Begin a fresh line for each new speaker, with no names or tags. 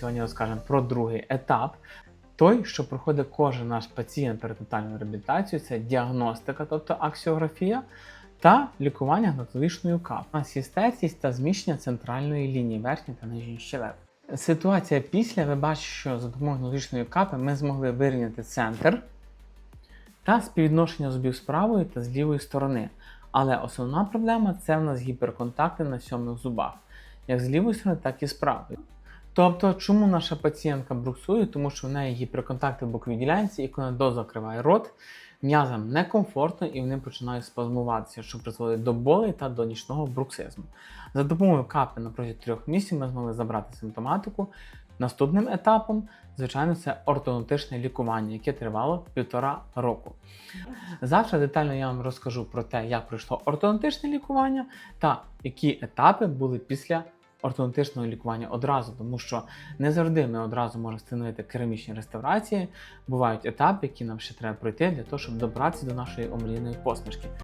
Сьогодні розкажемо про другий етап. Той, що проходить кожен наш пацієнт перед тотальною реабілітацією, це діагностика, тобто аксіографія, та лікування гнатолишною кап. У нас є стертість та зміщення центральної лінії верхньої та нижньої щелеп. Ситуація після, ви бачите, що за допомогою гнатолишної капи ми змогли вирівняти центр та співвідношення зубів з правої та з лівої сторони. Але основна проблема це в нас гіперконтакти на сьомих зубах, як з лівої сторони, так і з правої. Тобто, чому наша пацієнтка бруксує? Тому що в неї гіперконтакти в боковій ділянці, і коли дозакриває рот, м'язам некомфортно і вони починають спазмуватися, що призводить до болей та до нічного бруксизму. За допомогою капи на протязі трьох місяців ми змогли забрати симптоматику. Наступним етапом, звичайно, це ортодонтичне лікування, яке тривало півтора року. Завтра детально я вам розкажу про те, як пройшло ортодонтичне лікування та які етапи були після ортодонтичного лікування одразу, тому що не завжди ми одразу можемо встановити керамічні реставрації. Бувають етапи, які нам ще треба пройти для того, щоб добратися до нашої омріяної посмішки.